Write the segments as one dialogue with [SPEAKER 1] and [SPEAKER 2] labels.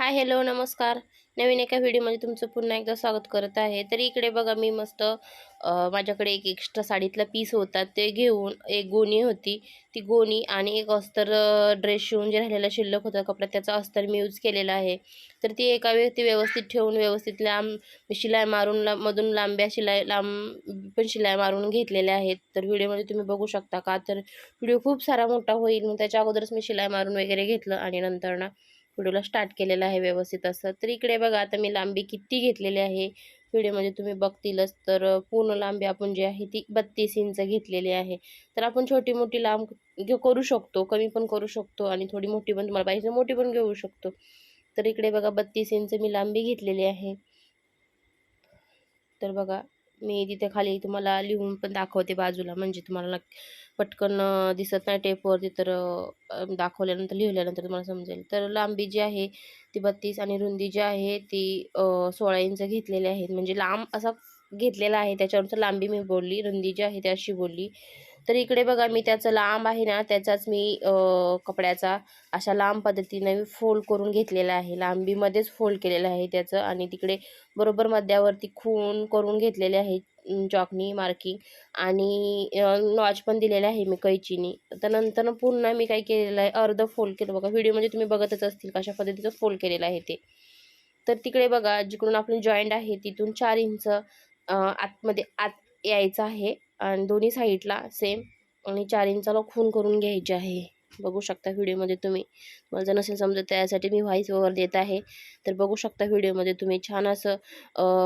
[SPEAKER 1] Hi hello नमस्कार. नवीन एका व्हिडिओमध्ये तुमचं पुन्हा एकदा स्वागत करत आहे. तर इकडे बघा मी मस्त माझ्याकडे एक एक्स्ट्रा साडीतला पीस होता. ते घेऊन एक गोणी होती. ती गोणी आणि एक अस्तर ड्रेस शिवून जे राहिलेला शिल्लक होता कपडा त्याचा अस्तर मी यूज केलेला आहे. तर ती एका व्यक्ती व्यवस्थित ठेवून व्यवस्थित लांब शिलाई मारून ला मधून लांब्या शिलाई लांब पण शिलाई मारून घेतलेल्या आहेत. तर व्हिडिओमध्ये तुम्ही बघू शकता का? तर व्हिडिओ खूप सारा मोठा होईल. मग त्याच्या अगोदरच मी शिलाई मारून वगैरे घेतलं आणि नंतर ना व्हिडिओला स्टार्ट केलेला आहे व्यवस्थित असं. तर इकडे बघा आता मी लांबी किती घेतलेली आहे? व्हिडिओमध्ये तुम्ही बघतीलच तर पूर्ण लांबी आपण जी आहे ती बत्तीस इंच घेतलेली आहे. तर आपण छोटी मोठी लांब करू शकतो कमी पण करू शकतो आणि थोडी मोठी पण तुम्हाला पाहिजे मोठी पण घेऊ शकतो. तर इकडे बघा बत्तीस इंच मी लांबी घेतलेली आहे. तर बघा मी तिथे खाली तुम्हाला लिहून पण दाखवते बाजूला. म्हणजे तुम्हाला पटकन दिसत नाही टेपवरती तर दाखवल्यानंतर लिहिल्यानंतर तुम्हाला समजेल. तर लांबी जी आहे ती बत्तीस आणि रुंदी जी आहे ती सोळा इंच घेतलेली आहेत म्हणजे लांब असा घेतलेला आहे त्याच्यावरचं लांबी मी बोलली. रुंदी जी आहे ती अशी बोलली. तर इकडे बघा मी त्याचं लांब आहे ना त्याचाच मी कपड्याचा अशा लांब पद्धतीने मी फोल्ड करून घेतलेला आहे. लांबीमध्येच फोल्ड केलेलं आहे त्याचं आणि तिकडे बरोबर मध्यावरती खून करून घेतलेले आहे चॉकनी मार्किंग आणि नॉच पण दिलेला आहे मी कैचीनी. तर नंतर पूर्ण मी काय केलेलं आहे अर्ध फोल्ड केलं. बघा व्हिडिओ म्हणजे तुम्ही बघतच असतील कशा पद्धतीचं फोल्ड केलेलं आहे ते. तर तिकडे बघा जिकडून आपलं जॉईंट आहे तिथून चार इंच आतमध्ये आत यायचं आहे. आणि दोन्ही साईडला सेम आणि चार इंचाला खून करून घ्यायचे आहे. बघू शकता व्हिडिओमध्ये तुम्ही. मला जर नसेल समजत त्यासाठी मी व्हॉइस ओव्हर देत आहे. तर बघू शकता व्हिडिओमध्ये तुम्ही छान असं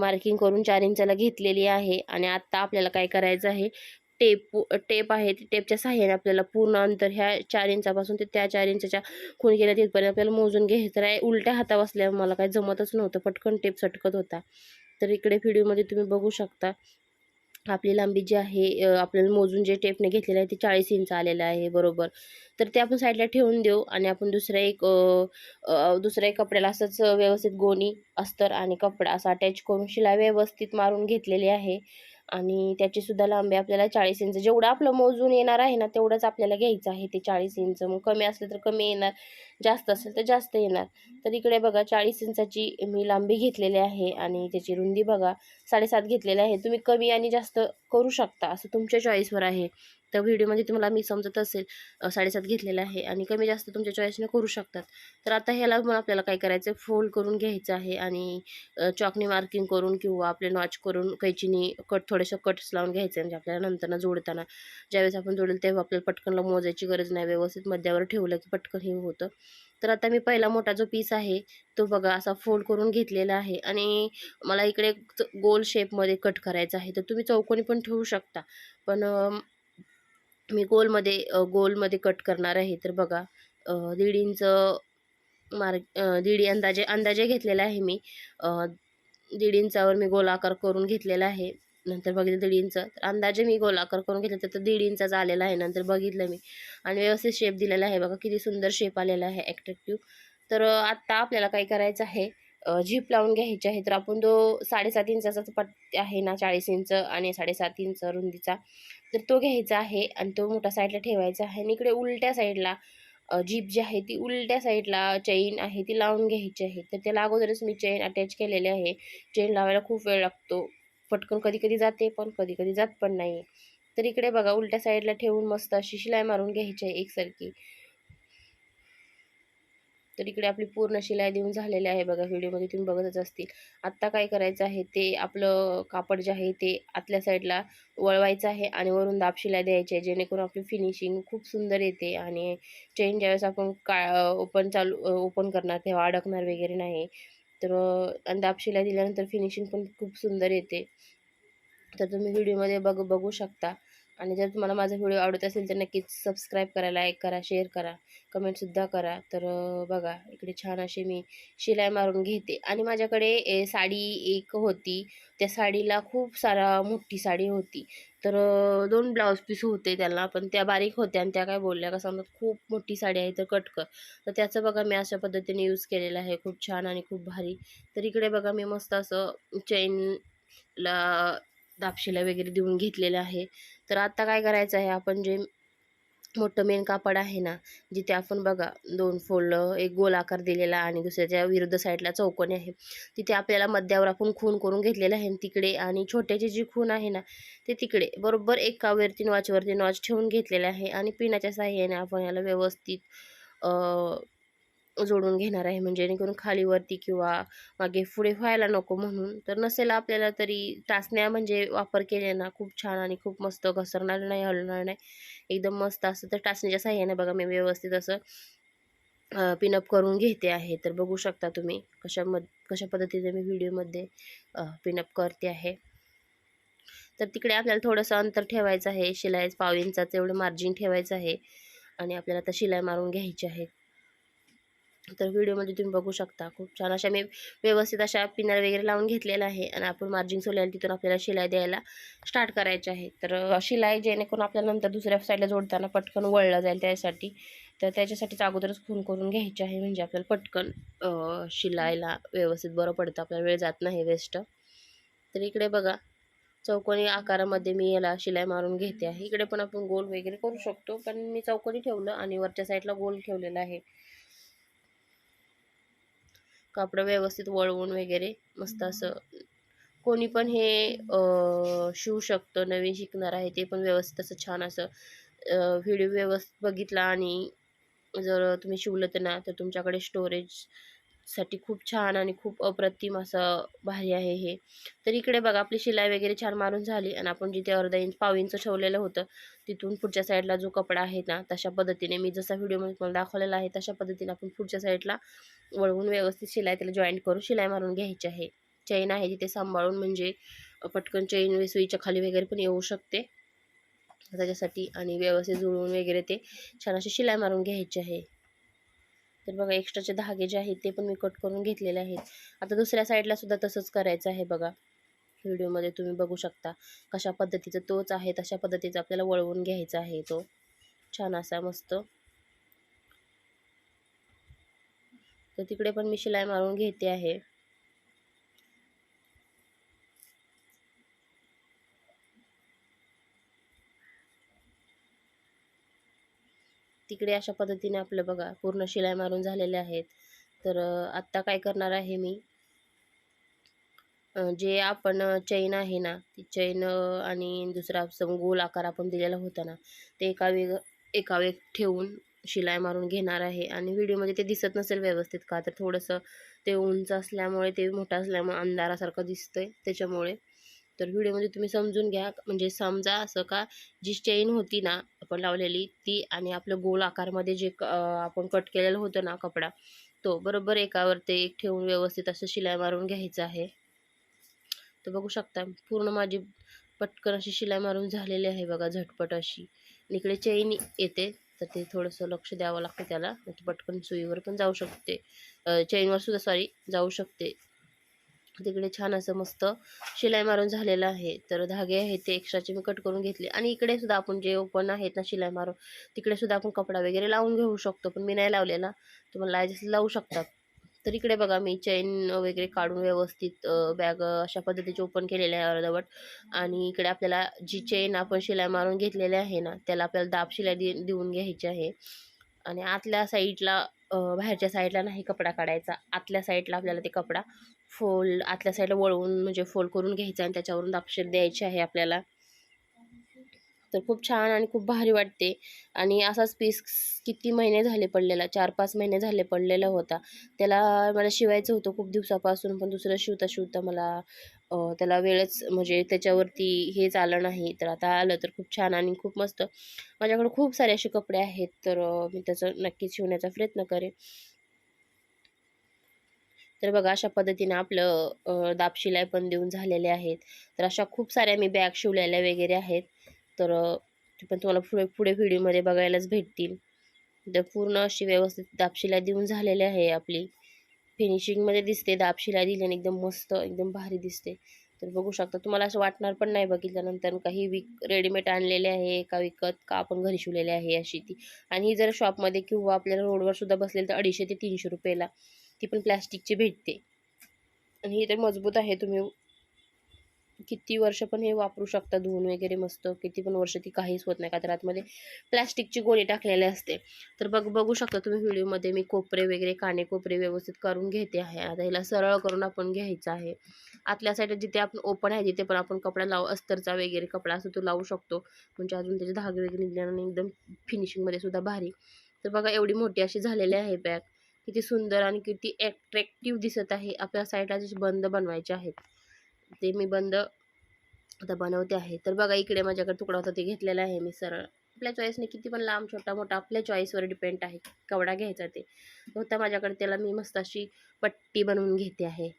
[SPEAKER 1] मार्किंग करून चार इंचाला घेतलेली आहे. आणि आत्ता आपल्याला काय करायचं आहे? टेप टेप आहे. ते टेपच्या सहाय्याने आपल्याला पूर्ण अंतर ह्या चार इंचापासून ते त्या चार इंचाच्या खून केल्या तिथपर्यंत आपल्याला मोजून घ्यायचं. आहे उलट्या हाता बसल्यावर मला काही जमतच नव्हतं. पटकन टेप सटकत होता. तर इकडे व्हिडिओमध्ये तुम्ही बघू शकता. आपली लांबी जी आहे आपल्याला मोजून जे टेपने घेतलेलं आहे ते चाळीस इंच आलेलं आहे बरोबर. तर ते आपण साईडला ठेवून देऊ आणि आपण दुसऱ्या एक दुसऱ्या एक कपड्याला असंच व्यवस्थित गोणी अस्तर आणि कपडा असं अटॅच करून शिलाई व्यवस्थित मारून घेतलेली आहे. आणि त्याचीसुद्धा लांबी आपल्याला चाळीस इंच जेवढं आपलं मोजून येणार आहे ना तेवढंच आपल्याला घ्यायचं आहे ते चाळीस इंच. मग कमी असलं तर कमी येणार. जास्त असेल तर जास्त येणार. तर इकडे बघा चाळीस इंचाची मी लांबी घेतलेली आहे आणि त्याची रुंदी बघा साडेसात घेतलेली आहे. तुम्ही कमी आणि जास्त करू शकता असं तुमच्या चॉईसवर आहे. तर व्हिडिओमध्ये तुम्हाला मी समजत असेल साडेसात घेतलेलं आहे आणि कमी जास्त तुमच्या चॉईसने करू शकतात. तर आता ह्याला मग आपल्याला काय करायचं आहे फोल्ड करून घ्यायचं आहे आणि चॉकनी मार्किंग करून किंवा आपले नॉच करून कैचीनी कट थोडेसे कट्स लावून घ्यायचे म्हणजे आपल्याला नंतर जोडताना. ज्यावेळेस आपण जोडेल तेव्हा आपल्याला पटकनला मोजायची गरज नाही. व्यवस्थित मध्यावर ठेवलं की पटकन हे होतं. तर आता मी पहिला मोठा जो पीस आहे तो बघा असा फोल्ड करून घेतलेला आहे आणि मला इकडे गोल शेपमध्ये कट करायचा आहे. तर तुम्ही चौकोनी पण ठेवू शकता. पण मी गोलमध्ये गोलमध्ये कट करणार आहे. तर बघा अ, दीड इंच दीड अंदाजे अंदाजे घेतलेला आहे मी. अ, दीड इंचावर मी गोल आकार करून घेतलेला आहे. नंतर बघितलं दीड इंच. तर अंदाजे मी गोलाकार करून घेतलं तर दीड इंचाचा आलेला आहे. नंतर बघितलं मी. आणि व्यवस्थित शेप दिलेला आहे बघा. किती सुंदर शेप आलेला आहे. ॲट्रॅक्टिव्ह तर आत्ता आपल्याला काय करायचं आहे झीप लावून घ्यायची आहे. तर आपण तो साडेसात इंचाचा पट आहे ना चाळीस इंच आणि साडेसात इंच रुंदीचा तर तो घ्यायचा आहे आणि तो मोठा साईडला ठेवायचा आहे. आणि इकडे उलट्या साईडला जीप जी आहे ती उलट्या साईडला चेन आहे ती लावून घ्यायची आहे. तर त्याला अगोदरच मी चेन अटॅच केलेली आहे. चेन लावायला खूप वेळ लागतो. पटकन कधी कधी जाते पण कधी कधी जात पण नाही तर इकडे बघा उलट्या साईडला ठेवून मस्त अशी शिलाई मारून घ्यायची आहे एकसारखी. तर इकडे आपली पूर्ण शिलाई देऊन झालेली आहे बघा व्हिडिओमध्ये तुम्ही बघतच असतील. आत्ता काय करायचं आहे ते आपलं कापड जे आहे ते आतल्या साईडला वळवायचं आहे आणि वरून दाब शिलाई द्यायची आहे जेणेकरून आपली फिनिशिंग खूप सुंदर येते आणि चेन ज्यावेळेस आपण का ओपन चालू ओपन करणार तेव्हा अडकणार वगैरे नाही. तर आणि दिल्यानंतर फिनिशिंग पण खूप सुंदर येते. तर तुम्ही व्हिडिओमध्ये बघ बघू शकता. आणि जर तुम्हाला माझा व्हिडिओ आवडत असेल तर नक्कीच सबस्क्राईब करा लाईक करा शेअर करा कमेंटसुद्धा करा. तर बघा इकडे छान अशी मी शिलाई मारून घेते. आणि माझ्याकडे ए, साडी एक होती. त्या साडीला खूप सारा मोठी साडी होती. तर दोन ब्लाऊज पीस होते त्याला पण त्या बारीक होत्या आणि त्या काय बोलल्या का समजा खूप मोठी साडी आहे तर कट कर. तर त्याचं बघा मी अशा पद्धतीने यूज केलेलं आहे. खूप छान आणि खूप भारी. तर इकडे बघा मी मस्त असं चैनला दापशिला वगैरे देऊन घेतलेलं आहे. तर आता काय करायचं आहे आपण जे मोठं मेन कापड आहे ना जिथे आपण बघा दोन फोल्ड एक गोल आकार दिलेला आणि दुसऱ्याच्या विरुद्ध साईडला चौकोनी आहे तिथे आपल्याला मध्यावर आपण खून करून घेतलेलं आहे. तिकडे आणि छोट्याची जी खून आहे ना ते तिकडे बरोबर एकावरती नॉचवरती नॉच ठेवून घेतलेलं आहे. आणि पिनाच्या साह्याने आपण याला व्यवस्थित जोडून घेणार आहे. म्हणजे जेणेकरून खालीवरती किंवा मागे पुढे व्हायला नको म्हणून. तर नसेल आपल्याला तरी टाचण्या म्हणजे वापर केले ना खूप छान आणि खूप मस्त घसरणार नाही हलणार नाही. एकदम मस्त असं तर टाचणीच्या साह्याने बघा मी व्यवस्थित असं पिनअप करून घेते आहे. तर बघू शकता तुम्ही कशा मध कशा पद्धतीने मी व्हिडिओमध्ये पिनअप करते आहे. तर तिकडे आपल्याला थोडंसं अंतर ठेवायचं आहे. शिलाई पाव इंचाचं एवढं मार्जिन ठेवायचं आहे. आणि आपल्याला आता शिलाई मारून घ्यायची आहे. तर व्हिडिओमध्ये तुम्ही बघू शकता. खूप छान अशा मी व्यवस्थित अशा पिनर वगैरे लावून घेतलेला आहे आणि आपण मार्जिन सोडल्याला तिथून आपल्याला शिलाई द्यायला स्टार्ट करायचे आहे. तर शिलाई जेणेकरून आपल्याला नंतर दुसऱ्या साईडला जोडताना पटकन वळलं जाईल त्यासाठी. तर त्याच्यासाठीच अगोदरच खून करून घ्यायचे आहे. म्हणजे आपल्याला पटकन शिलायला व्यवस्थित बरं पडतं. आपल्याला वेळ जात नाही वेस्ट तर इकडे बघा चौकोनी आकारामध्ये मी याला शिलाई मारून घेते आहे. इकडे पण आपण गोल वगैरे करू शकतो. पण मी चौकोनी ठेवलं आणि वरच्या साईडला गोल ठेवलेला आहे. कापड व्यवस्थित वळवून वगैरे मस्त असं कोणी पण हे शिवू शकतं नवीन शिकणार आहे ते पण व्यवस्थित असं छान असं व्हिडिओ व्यवस्थित बघितला आणि जर तुम्ही शिवलं तर ना तर तुमच्याकडे स्टोरेज साठी खूप छान आणि खूप अप्रतिम असं भारी आहे हे. तर इकडे बघा आपली शिलाई वगैरे छान मारून झाली आणि आपण जिथे अर्धा इंच पाव इंच ठेवलेलं होतं तिथून पुढच्या साईडला जो कपडा आहे ना तशा पद्धतीने मी जसा व्हिडिओमध्ये तुम्हाला दाखवलेला आहे तशा पद्धतीने आपण पुढच्या साईडला वळवून व्यवस्थित शिलाई त्याला जॉईंट करून शिलाई मारून घ्यायची आहे. चैन आहे तिथे सांभाळून म्हणजे पटकन चैन सुईच्या खाली वगैरे पण येऊ शकते. त्याच्यासाठी आणि व्यवस्थित जुळवून वगैरे ते छान अशी शिलाई मारून घ्यायची आहे. तर बघा एक्स्ट्राचे धागे जे आहेत ते पण मी कट करून घेतलेले आहेत. आता दुसऱ्या साईडला सुद्धा तसंच करायचं आहे बघा. व्हिडिओमध्ये तुम्ही बघू शकता कशा पद्धतीचं तोच आहे तशा पद्धतीचा आपल्याला वळवून घ्यायचा आहे तो. छान असा मस्त. तर तिकडे पण मी शिलाई मारून घेते आहे. तिकडे अशा पद्धतीने आपलं बघा पूर्ण शिलाई मारून झालेले आहेत. तर आत्ता काय करणार आहे मी? जे आपण चैन आहे ना ती चैन आणि दुसरा गोल आकार आपण दिलेला होता ना ते एका वेग एका वेग ठेवून शिलाई मारून घेणार आहे. आणि व्हिडिओमध्ये ते दिसत नसेल व्यवस्थित का? तर थोडंसं ते उंच असल्यामुळे ते मोठं असल्यामुळे अंधारासारखं दिसतंय. त्याच्यामुळे तर व्हिडिओमध्ये तुम्ही समजून घ्या. म्हणजे समजा असं का जी चेन होती ना आपण लावलेली ती आणि आपलं गोल आकारमध्ये जे आपण कट केलेलं होतं ना कपडा तो बरोबर एकावर ते एक ठेवून व्यवस्थित असं शिलाई मारून घ्यायचं आहे. तर बघू शकता पूर्ण माझी पटकन अशी शिलाई मारून झालेली आहे बघा झटपट अशी. इकडे चेन येते तर ते थोडंसं लक्ष द्यावं लागतं त्याला पटकन सुईवर पण जाऊ शकते. चेनवर सुद्धा सॉरी जाऊ शकते. तिकडे छान असं मस्त शिलाई मारून झालेलं आहे. तर धागे आहेत ते एक्स्ट्राचे मी कट करून घेतले. आणि इकडे सुद्धा आपण जे ओपन आहेत ना शिलाई मारून तिकडे सुद्धा आपण कपडा वगैरे लावून घेऊ शकतो. पण मी नाही लावलेला. तुम्हाला लावू शकतात. तर इकडे बघा मी चेन वगैरे काढून व्यवस्थित बॅग अशा पद्धतीचे ओपन केलेले आहे अर्धवट. आणि इकडे आपल्याला जी चेन आपण शिलाई मारून घेतलेली आहे ना त्याला आपल्याला दाब शिलाई देऊन घ्यायची आहे. आणि आतल्या साईडला बाहेरच्या साईडला नाही कपडा काढायचा. आतल्या साईडला आपल्याला ते कपडा फोल्ड आतल्या साईडला वळवून म्हणजे फोल्ड करून घ्यायचा आणि त्याच्यावरून दापशेर द्यायचे आहे आपल्याला. तर खूप छान आणि खूप भारी वाटते. आणि असाच पीस किती महिने झाले पडलेला? चार पाच महिने झाले पडलेला होता. त्याला मला शिवायचं होतं खूप दिवसापासून पण दुसरं शिवता शिवता मला त्याला वेळच म्हणजे त्याच्यावरती हेच आलं नाही. तर आता आलं तर खूप छान आणि खूप मस्त. माझ्याकडे खूप सारे असे कपडे आहेत तर मी त्याचं नक्कीच शिवण्याचा प्रयत्न करेन. तर बघा अशा पद्धतीने आपलं दापशिलाय पण देऊन झालेले आहेत. तर अशा खूप साऱ्या मी बॅग शिवलेल्या वगैरे आहेत. तर ते पण तुम्हाला पुढे पुढे व्हिडिओमध्ये बघायलाच भेटतील. तर पूर्ण अशी व्यवस्थित दापशिलाई देऊन झालेली आहे आपली. फिनिशिंगमध्ये दिसते दाबशिलाई दिल्याने एकदम मस्त एकदम भारी दिसते. तर बघू शकता तुम्हाला असं वाटणार पण नाही बघितल्यानंतर काही विक रेडीमेड आणलेले आहे का विकत का आपण घरी शिवलेले आहे अशी ती. आणि ही जर शॉपमध्ये किंवा आपल्याला रोडवर सुद्धा बसलेली तर अडीचशे ते तीनशे रुपयाला ती पण प्लॅस्टिकची भेटते. आणि ही तर मजबूत आहे तुम्ही किती वर्ष पण हे वापरू शकता धुवून वगैरे मस्त किती पण वर्ष ती काहीच होत नाही का तर आतमध्ये प्लॅस्टिकची गोळी टाकलेली असते. तर बघ बघू शकता तुम्ही व्हिडिओमध्ये मी कोपरे वगैरे काने कोपरे व्यवस्थित करून घेते आहे. आता हिला सरळ करून आपण घ्यायचं आहे. आतल्या साईड जिथे आपण ओपन आहे तिथे पण आपण कपडा लावू अस्तरचा वगैरे कपडा असतो तो लावू शकतो. म्हणजे अजून त्याचे धागे वगैरे निघल्याने एकदम फिनिशिंगमध्ये सुद्धा भारी. तर बघा एवढी मोठी अशी झालेली आहे बॅग किती सुंदर आणि किती ॲट्रॅक्टिव्ह दिसत आहे. आपल्या साईडला जसे बंद बनवायचे आहेत. ते मी बंद आता बनवते आहे. तर बघा इकडे माझ्याकडे तुकडा होता ते घेतलेला आहे मी सरळ. आपल्या चॉईसने किती पण लांब छोटा मोठा आपल्या चॉईसवर डिपेंड आहे कवडा घ्यायचा ते. होता माझ्याकडे त्याला मी मस्त अशी पट्टी बनवून घेते आहे.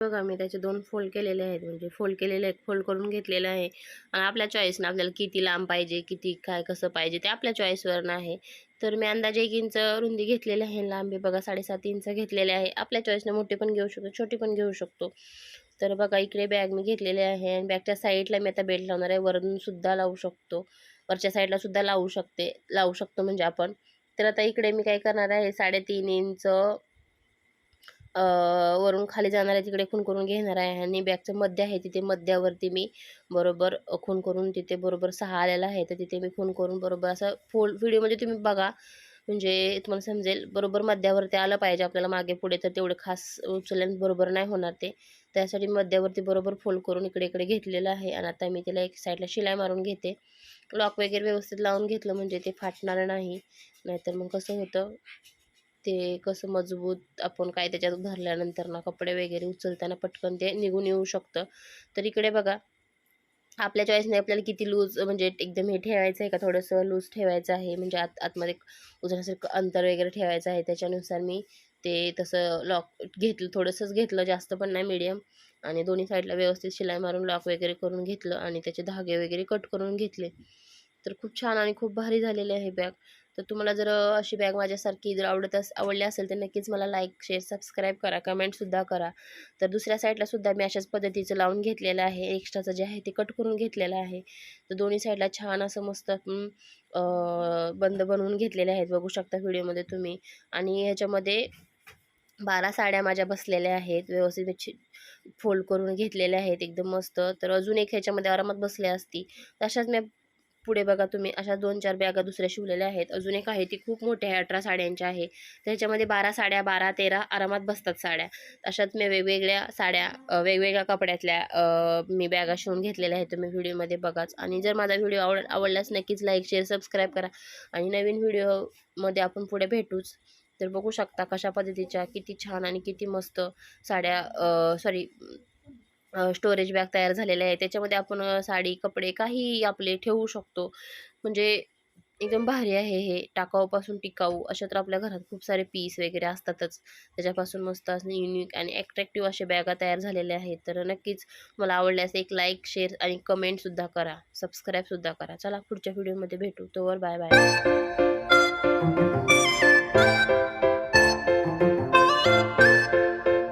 [SPEAKER 1] बघा मी त्याचे दोन फोल्ड केलेले आहेत. म्हणजे फोल्ड केलेले आहेत फोल्ड करून घेतलेलं आहे. आणि आपल्या चॉईसनं आपल्याला किती लांब पाहिजे किती काय कसं पाहिजे ते आपल्या चॉईसवरनं आहे. तर मी अंदाजे एक इंच रुंदी घेतलेली आहे लांबी बघा साडेसात इंच घेतलेले आहे. आपल्या चॉईसनं मोठे पण घेऊ शकतो छोटी पण घेऊ शकतो. तर बघा इकडे बॅग मी घेतलेले आहे आणि बॅगच्या साईडला मी आता बेल्ट लावणार आहे. वरून सुद्धा लावू शकतो. वरच्या साईडला सुद्धा लावू शकते लावू शकतो म्हणजे आपण. तर आता इकडे मी काय करणार आहे साडेतीन इंच वरून खाली जाणार आहे तिकडे खून करून घेणार आहे आणि बॅगचं मध्य आहे तिथे मध्यावरती मी बरोबर खून करून तिथे बरोबर सहा आलेला आहे तर तिथे मी खून करून बरोबर असं फोल्ड व्हिडिओमध्ये तुम्ही बघा. म्हणजे तुम्हाला समजेल बरोबर मध्यावरती आलं पाहिजे आपल्याला मागे पुढे तर तेवढे खास उचलल्याने बरोबर नाही होणार ते. त्यासाठी मध्यावरती बरोबर फोल्ड करून इकडे इकडे घेतलेलं आहे आणि आता मी त्याला एक साईडला शिलाई मारून घेते. लॉक वगैरे व्यवस्थित लावून घेतलं म्हणजे ते फाटणार नाही नाहीतर मग कसं होतं? ते कसं मजबूत आपण काय त्याच्यात भरल्यानंतर ना कपडे वगैरे उचलताना पटकन ते निघून येऊ शकतं. तर इकडे बघा आपल्या चॉईसने आपल्याला किती लूज म्हणजे एकदम हे ठेवायचं आहे का? थोडंसं लूज ठेवायचं आहे. म्हणजे आत आतमध्ये उचलण्यासारखं अंतर वगैरे ठेवायचं आहे. त्याच्यानुसार मी ते तसं लॉक घेतलं थोडंसंच घेतलं. जास्त पण नाही मीडियम आणि दोन्ही साईडला व्यवस्थित शिलाई मारून लॉक वगैरे करून घेतलं आणि त्याचे धागे वगैरे कट करून घेतले. तर खूप छान आणि खूप भारी झालेले आहे बॅग तर तुम्हाला जर अशी बॅग माझ्यासारखी जर आवडत अस आवडली असेल तर नक्कीच मला लाईक शेअर सबस्क्राईब करा कमेंटसुद्धा करा. तर दुसऱ्या साईडलासुद्धा मी अशाच पद्धतीचं लावून घेतलेलं आहे. एक्स्ट्राचं जे आहे ते कट करून घेतलेलं आहे. तर दोन्ही साईडला छान असं मस्त बंद बनवून घेतलेले आहेत. बघू शकता व्हिडिओमध्ये तुम्ही. आणि ह्याच्यामध्ये बारा साड्या माझ्या बसलेल्या आहेत. व्यवस्थित फोल्ड करून घेतलेल्या आहेत. एकदम मस्त. तर अजून एक ह्याच्यामध्ये आरामात बसल्या असती. तशाच मी पुढे बघा तुम्ही अशा दोन चार बॅगा दुसऱ्या शिवलेल्या आहेत. अजून एक आहे ती खूप मोठी आहे अठरा साड्यांच्या आहे. त्याच्यामध्ये बारा साड्या बारा तेरा आरामात बसतात साड्या. अशाच मी वेगवेगळ्या साड्या वेगवेगळ्या कपड्यातल्या मी बॅगा शिवून घेतलेल्या आहेत तुम्ही व्हिडिओमध्ये बघाच. आणि जर माझा व्हिडिओ आवड आवडल्यास नक्कीच लाईक शेअर सबस्क्राईब करा. आणि नवीन व्हिडिओमध्ये आपण पुढे भेटूच. तर बघू शकता कशा पद्धतीच्या किती छान आणि किती मस्त साड्या सॉरी स्टोरेज बॅग तयार झालेले आहे त्याच्यामध्ये आपण साडी कपडे काही आपले ठेवू शकतो. म्हणजे एकदम भारी आहे हे. टाकाऊपासून टिकाऊ. अशा तर आपल्या घरात खूप सारे पीस वगैरे असतातच. त्याच्यापासून मस्त असं युनिक आणि ॲट्रॅक्टिव्ह असे बॅगा तयार झालेल्या आहेत. तर नक्कीच मला आवडल्यास एक लाईक शेअर आणि कमेंटसुद्धा करा. सबस्क्राईबसुद्धा करा. चला पुढच्या व्हिडिओमध्ये भेटू. तोवर बाय बाय